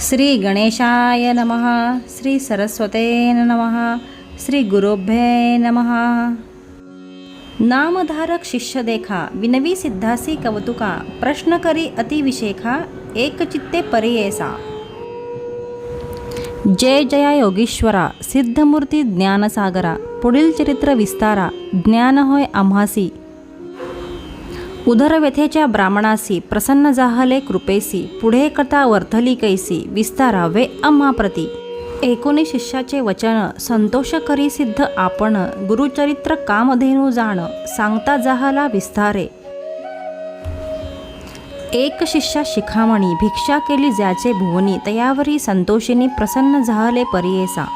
श्री गणेशाय नमः श्री सरस्वते नमः श्री गुरुभ्ये नमः। नामधारक शिष्य देखा विनवी सिद्धासी कवतुका प्रश्न करी अतिविशेखा एकचित्ते परियेसा। जय जया योगीश्वरा सिद्धमूर्ती ज्ञानसागरा पुढील चरित्र विस्तारा ज्ञान होय आम्हासी। उदरव्यथेच्या ब्राह्मणासी प्रसन्न जाहले कृपेसी पुढे कथा वर्धली कैसी विस्तारावे अम्माप्रती एकोणी शिष्याचे वचन संतोष करी सिद्ध आपण गुरुचरित्र कामधेनू जाण सांगता जाहला विस्तारे. एक शिष्या शिखामणी भिक्षा केली ज्याचे भुवनी तयावरी संतोषिनी प्रसन्न झाले परियेसा.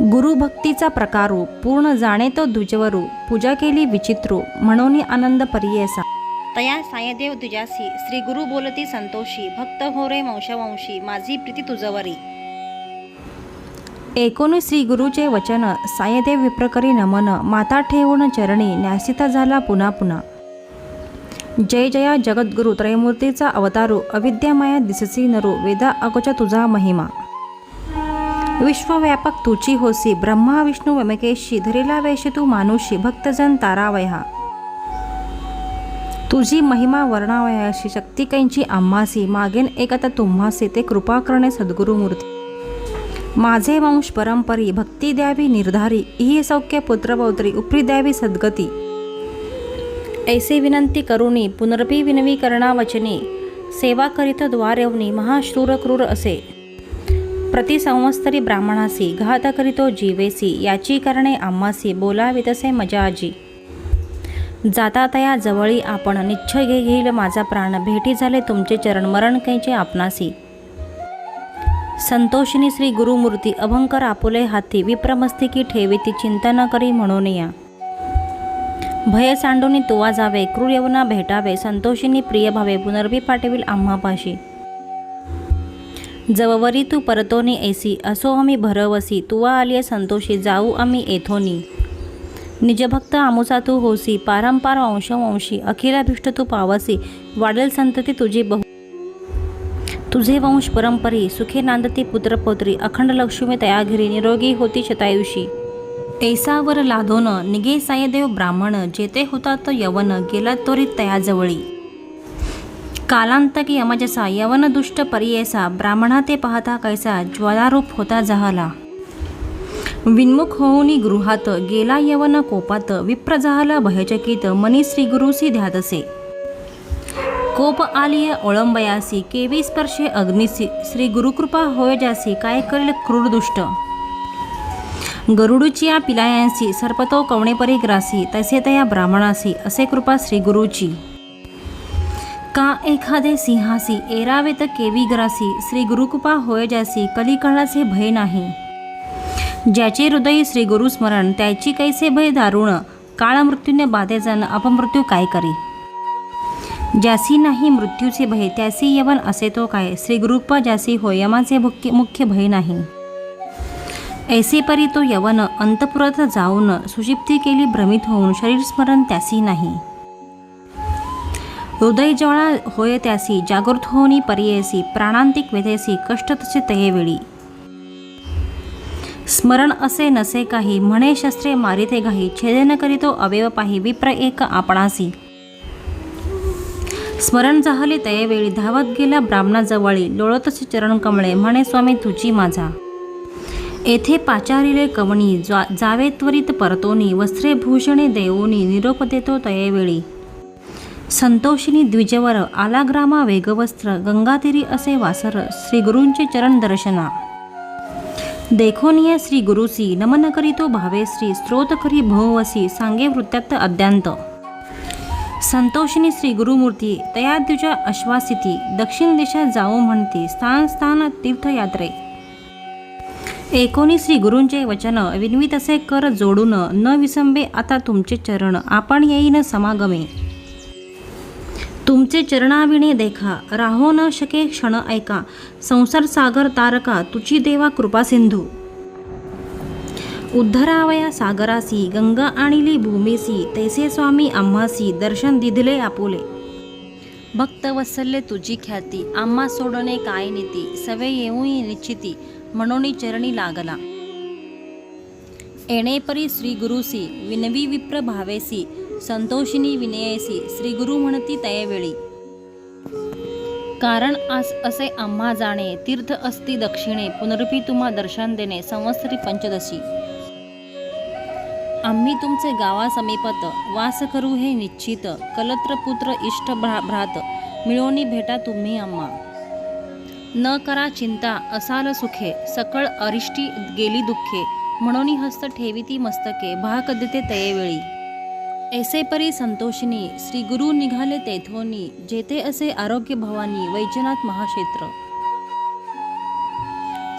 गुरुभक्तीचा प्रकारू पूर्ण जाणे तो द्विजवरू पूजा केली विचित्रू म्हणून आनंद परियेसा. तया सायदेव तुझ्यासी श्री गुरु बोलती संतोषी भक्त हो रे वंशवंशी माझी प्रीती तुझवरी. एकोणीस श्री गुरुचे वचन सायदेव विप्रकरी नमन माता ठेवून चरणी न्यासिता झाला पुन्हा पुन्हा. जय जया जगद्गुरु त्रयमूर्तीचा अवतारू अविद्यामाया दिससी नरू वेदा अगोचा तुझा महिमा. विश्वव्यापक तुची होसी ब्रह्मा विष्णू वमकेशी धरिला वेश तू मानुषी भक्तजन तारावया तुझी महिमा वर्णावयाशी शक्ती कैंची आम्हासी मागेन एक आता तुम्हासी ते कृपा करणे सद्गुरुमूर्ती माझे वंश परंपरी भक्ती द्यावी निर्धारी ही सौख्य पुत्रपौत्री उपरी द्यावी सद्गती ऐसे विनंती करुणी पुनर्पी विनवी करणा वचनी सेवा करीत द्वारेवनी महाशूर क्रूर असे प्रतिसंवत्सरी ब्राह्मणासी घात करीतो जीवेसी याची करणे आम्हासी बोलावितसे मजाजी जाता तया जवळी आपण निश्चय घे घेईल माझा प्राण भेटी झाले तुमचे चरण मरण कैचे आपणासी. संतोषिनी श्री गुरुमूर्ती अभंकर आपुले हाती विप्रमस्तिकी चिंता न करी म्हणून या. भय सांडूनी तुवा जावे क्रूर यवना भेटावे संतोषिनी प्रिय भावे पुनर्वी पाठविल आम्हापाशी. जववरी तू परतोनी ऐसी असो आम्ही भरवसी तुवा आलिये संतोषी जाऊ आम्ही येथोनी निजभक्त आमुसा तू होसी पारंपार वंशवंशी अखिलाभिष्ट तू पावसी वाढेल संतती तुझी बहु तुझे वंश परंपरी सुखे नांदती पुत्रपौत्री अखंड लक्ष्मी तयाघरी निरोगी होती शतायुषी. ऐसावर लाधोन निगे सायदेव ब्राह्मण जेते होता तो यवन गेला त्वरित तयाजवळी. कालांतकी यमजसा यवन दुष्ट परियेसा ब्राह्मणा ते पाहता कैसा ज्वालारूप होता जहाला. विन्मुख होऊनी गृहात गेला यवन कोपात विप्र जहाला भयचकित मनी श्री गुरुसी ध्यातसे. कोप आलिय ओळंबयासी केवी स्पर्शे अग्निसी श्री गुरुकृपा होय जासी काय करेल क्रूर दुष्ट. गरुडूची पिलायांसी सर्पतो कवणेपरी ग्रासी तसे तया ब्राह्मणासी असे कृपा श्री गुरुची का एखादे सिंहासी एरावेत केवी ग्रासी श्री गुरुकृपा होय जासी कलिकाळाचे भय नाही. ज्याचे हृदय श्री गुरुस्मरण त्याची कैसे भय दारुण? काळ बाधे बाधेजन अपमृत्यू काय करी? ज्यासी नाही मृत्यूचे भय त्यासी यवन असे तो काय? श्री गुरुप्पा ज्यासी होय यमाचे मुख्य मुख्य भय नाही. ऐसे परी तो यवन अंतपुरात जाऊन सुशिप्ती केली भ्रमित होऊन शरीर स्मरण त्यासी नाही. हृदय ज्वाळा होय त्यासी जागृत होनी परियेसी प्राणांतिक वेदेसी कष्ट तसे तयेवेळी स्मरण असे नसे काही म्हणे शस्त्रे मारिते काही छेदन करीतो अवयव पाही विप्र एक आपणासी स्मरण झाले तयेवेळी धावत गेल्या ब्राह्मणाजवळी लोळतसे चरण कमळे म्हणे स्वामी तुझी माझा येथे पाचारिले कवणी जा जावे त्वरित परतोनी वस्त्रे भूषणे देवोनी निरोप देतो तयेवेळी संतोषिनी द्विजवर आलाग्रामा वेगवस्त्र गंगातीरी असे वासर श्री गुरूंचे चरण दर्शना. देखोनिया श्री गुरुसी नमन करीतो भावे श्री स्त्रोत करी भोवसी सांगे वृत्तांत अद्यांत संतोषिनी श्री गुरुमूर्ती तया द्विजा अश्वासिती दक्षिण दिशा जाऊ म्हणती स्थान स्थान तीर्थयात्रे. एकोणी श्री गुरूंचे वचन विनवीत असे कर जोडून न विसंबे आता तुमचे चरण आपण येईन समागमे. तुमचे चरणाविणे देखा राहो न शके क्षण ऐका. संसार सागर तारका तुची देवा कृपा सिंधू. उद्धरावया सागरासी गंगा आणिली भूमीसी तैसे स्वामी आम्हासी दर्शन दिधले आपुले. भक्तवत्सल्य तुझी ख्याती आम्हा सोडणे काय नीती? सवे येऊही निश्चिती म्हणून चरणी लागला. येणेपरी श्री गुरुसी विनवी विप्र भावेसी संतोषिनी विनयेसी श्री गुरु म्हणती तयावेळी कारण आस असे आम्हा जाणे तीर्थ असती दक्षिणे पुनरपी तुम्हा दर्शन देणे संवत्सरी पंचदशी आम्ही तुमचे गावासमीपत वास करू हे निश्चित कलत्रपुत्र इष्ट भ्रा भ्रात मिळवणी भेटा तुम्ही आम्हा न करा चिंता असाल सुखे सकळ अरिष्टी गेली दुःखे म्हणून हस्त ठेविती मस्तके भाक देते तयेवेळी ऐसे परी संतोषिनी श्री गुरु निघाले तेथोनी जेथे असे आरोग्य भवानी वैजनाथ महाक्षेत्र.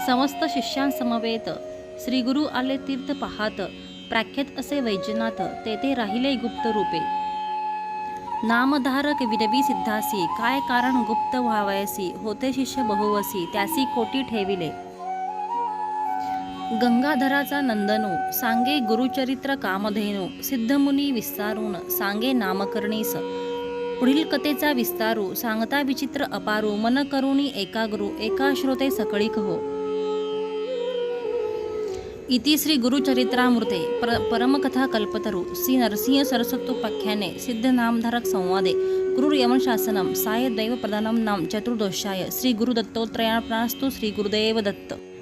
समस्त शिष्यांसमवेत श्री गुरु आले तीर्थ पाहात प्राख्यात असे वैजनाथ तेथे राहिले गुप्त रूपे. नामधारक विरवी सिद्धासी काय कारण गुप्त व्हावयसी होते शिष्य बहुवसी त्यासी कोटी ठेविले. गंगाधराचा नंदनू सांगे गुरुचरित्र कामधेनू सिद्धमुनी विस्तारून सांगे नामकरणीस. पुढील कथेचा विस्तारू सांगता विचित्र अपारू मन करुणी एकाग्रू एका श्रोते सकळीक हो इति श्री गुरुचरित्रामृते पर परमकथा कल्पतरू श्री नरसिंह सरस्वतोपाख्याने सिद्धनामधारक संवादे गुरुर्यमशासनं सायदैव प्रधानं नाम चतुर्दोषाय श्री गुरुदत्तोत्रयाणास्तु श्री गुरुदेव दत्त